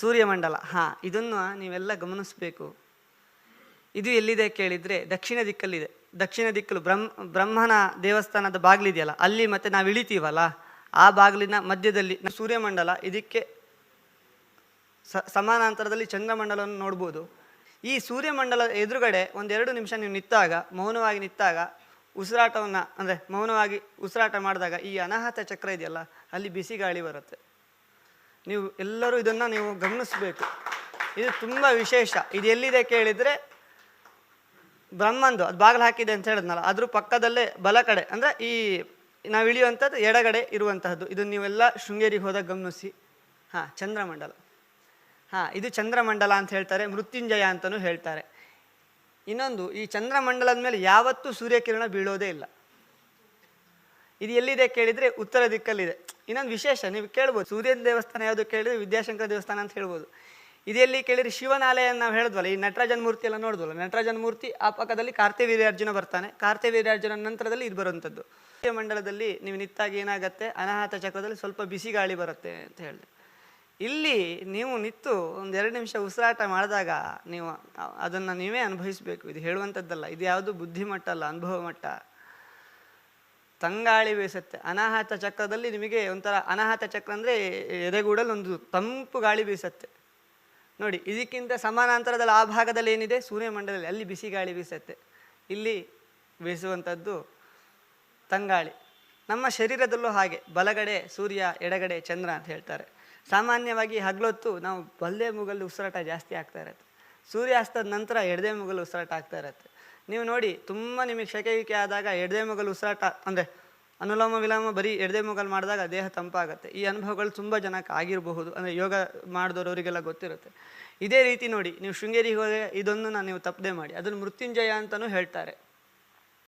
ಸೂರ್ಯಮಂಡಲ. ಹಾಂ, ಇದನ್ನು ನೀವೆಲ್ಲ ಗಮನಿಸಬೇಕು. ಇದು ಎಲ್ಲಿದೆ ಕೇಳಿದರೆ ದಕ್ಷಿಣ ದಿಕ್ಕಲ್ಲಿದೆ. ದಕ್ಷಿಣ ದಿಕ್ಕಲು ಬ್ರಹ್ಮ, ಬ್ರಹ್ಮನ ದೇವಸ್ಥಾನದ ಬಾಗಿಲಿದೆಯಲ್ಲ, ಅಲ್ಲಿ ಮತ್ತೆ ನಾವು ಇಳಿತೀವಲ್ಲ, ಆ ಬಾಗಿಲಿನ ಮಧ್ಯದಲ್ಲಿ ಸೂರ್ಯಮಂಡಲ, ಇದಕ್ಕೆ ಸ, ಸಮಾನಾಂತರದಲ್ಲಿ ಚಂದ್ರಮಂಡಲವನ್ನು ನೋಡ್ಬೋದು. ಈ ಸೂರ್ಯಮಂಡಲ ಎದುರುಗಡೆ ಒಂದೆರಡು ನಿಮಿಷ ನೀವು ನಿಂತಾಗ, ಮೌನವಾಗಿ ನಿಂತಾಗ, ಉಸಿರಾಟವನ್ನು, ಅಂದರೆ ಮೌನವಾಗಿ ಉಸಿರಾಟ ಮಾಡಿದಾಗ ಈ ಅನಾಹತ ಚಕ್ರ ಇದೆಯಲ್ಲ, ಅಲ್ಲಿ ಬಿಸಿ ಗಾಳಿ ಬರುತ್ತೆ. ನೀವು ಎಲ್ಲರೂ ಇದನ್ನು ನೀವು ಗಮನಿಸಬೇಕು. ಇದು ತುಂಬ ವಿಶೇಷ. ಇದು ಎಲ್ಲಿದೆ ಕೇಳಿದರೆ ಬ್ರಹ್ಮಂದು, ಅದು ಬಾಗಿಲು ಹಾಕಿದೆ ಅಂತ ಹೇಳಿದ್ನಲ್ಲ, ಅದ್ರ ಪಕ್ಕದಲ್ಲೇ ಬಲ ಕಡೆ, ಅಂದರೆ ಈ ನಾವು ಇಳಿಯುವಂಥದ್ದು ಎಡಗಡೆ ಇರುವಂತಹದ್ದು. ಇದನ್ನು ನೀವೆಲ್ಲ ಶೃಂಗೇರಿಗೆ ಹೋದಾಗ ಗಮನಿಸಿ. ಹಾಂ, ಚಂದ್ರಮಂಡಲ. ಹಾಂ, ಇದು ಚಂದ್ರಮಂಡಲ ಅಂತ ಹೇಳ್ತಾರೆ, ಮೃತ್ಯುಂಜಯ ಅಂತಲೂ ಹೇಳ್ತಾರೆ. ಇನ್ನೊಂದು, ಈ ಚಂದ್ರಮಂಡಲದ ಮೇಲೆ ಯಾವತ್ತೂ ಸೂರ್ಯಕಿರಣ ಬೀಳೋದೇ ಇಲ್ಲ. ಇದು ಎಲ್ಲಿದೆ ಕೇಳಿದರೆ ಉತ್ತರ ದಿಕ್ಕಲ್ಲಿದೆ. ಇನ್ನೊಂದು ವಿಶೇಷ, ನೀವು ಕೇಳ್ಬೋದು. ಸೂರ್ಯನ ದೇವಸ್ಥಾನ ಯಾವುದು ಕೇಳಿದ್ರೆ ವಿದ್ಯಾಶಂಕರ ದೇವಸ್ಥಾನ ಅಂತ ಹೇಳ್ಬೋದು. ಇದೆಲ್ಲಿ ಕೇಳಿದ್ರೆ ಶಿವನಾಲಯ ನಾವು ಹೇಳಿದ್ವಲ್ಲ, ಈ ನಟರಾಜನ ಮೂರ್ತಿ ಎಲ್ಲ ನೋಡಿದ್ವಲ್ಲ, ನಟರಾಜನ ಮೂರ್ತಿ ಆ ಪಕ್ಕದಲ್ಲಿ ಕಾರ್ತಿವೀರ್ಯಾರ್ಜುನ ಬರ್ತಾನೆ. ಕಾರ್ತಿವೀರ್ಯಾರ್ಜುನ ನಂತರದಲ್ಲಿ ಇದು ಬರುವಂಥದ್ದು. ಮಂಡಲದಲ್ಲಿ ನೀವು ನಿತ್ತಾಗಿ ಏನಾಗುತ್ತೆ? ಅನಾಹತ ಚಕ್ರದಲ್ಲಿ ಸ್ವಲ್ಪ ಬಿಸಿ ಗಾಳಿ ಬರುತ್ತೆ ಅಂತ ಹೇಳಿದೆ. ಇಲ್ಲಿ ನೀವು ನಿತ್ತು ಒಂದು ಎರಡು ನಿಮಿಷ ಉಸಿರಾಟ ಮಾಡಿದಾಗ ನೀವು ಅದನ್ನು ನೀವೇ ಅನುಭವಿಸಬೇಕು. ಇದು ಹೇಳುವಂಥದ್ದಲ್ಲ, ಇದು ಯಾವುದು ಬುದ್ಧಿಮಟ್ಟ ಅಲ್ಲ, ಅನುಭವ ಮಟ್ಟ. ತಂಗಾಳಿ ಬೀಸುತ್ತೆ. ಅನಾಹತ ಚಕ್ರದಲ್ಲಿ ನಿಮಗೆ ಒಂಥರ ಅನಾಹತ ಚಕ್ರ ಅಂದರೆ ಎದೆಗೂಡಲ್ಲಿ ಒಂದು ತಂಪು ಗಾಳಿ ಬೀಸುತ್ತೆ. ನೋಡಿ, ಇದಕ್ಕಿಂತ ಸಮಾನಾಂತರದಲ್ಲಿ ಆ ಭಾಗದಲ್ಲಿ ಏನಿದೆ? ಸೂರ್ಯಮಂಡಲದಲ್ಲಿ, ಅಲ್ಲಿ ಬಿಸಿ ಗಾಳಿ ಬೀಸುತ್ತೆ. ಇಲ್ಲಿ ಬೀಸುವಂಥದ್ದು ತಂಗಾಳಿ. ನಮ್ಮ ಶರೀರದಲ್ಲೂ ಹಾಗೆ. ಬಲಗಡೆ ಸೂರ್ಯ, ಎಡಗಡೆ ಚಂದ್ರ ಅಂತ ಹೇಳ್ತಾರೆ. ಸಾಮಾನ್ಯವಾಗಿ ಹಗಲೊತ್ತು ನಾವು ಬಲ್ದೆ ಮುಗಲ್ಲಿ ಉಸಿರಾಟ ಜಾಸ್ತಿ ಆಗ್ತಾ ಇರತ್ತೆ. ಸೂರ್ಯಾಸ್ತದ ನಂತರ ಎಡದೆ ಮುಗಲು ಉಸಿರಾಟ ಆಗ್ತಾ ಇರುತ್ತೆ. ನೀವು ನೋಡಿ, ತುಂಬ ನಿಮಗೆ ಶೆಕೆಯುಕೆ ಆದಾಗ ಎಡದೆ ಮಗಲು ಉಸಿರಾಟ, ಅಂದರೆ ಅನುಲೋಮ ವಿಲೋಮ ಬರೀ ಎಡದೆ ಮಗಲು ಮಾಡಿದಾಗ ದೇಹ ತಂಪಾಗುತ್ತೆ. ಈ ಅನುಭವಗಳು ತುಂಬ ಜನಕ್ಕೆ ಆಗಿರಬಹುದು, ಅಂದರೆ ಯೋಗ ಮಾಡಿದವರಿಗೆಲ್ಲ ಗೊತ್ತಿರುತ್ತೆ. ಇದೇ ರೀತಿ ನೋಡಿ, ನೀವು ಶೃಂಗೇರಿಗೆ ಹೋದರೆ ಇದೊಂದು ನೀವು ತಪ್ಪದೆ ಮಾಡಿ, ಅದನ್ನು ಮೃತ್ಯುಂಜಯ ಅಂತಲೂ ಹೇಳ್ತಾರೆ.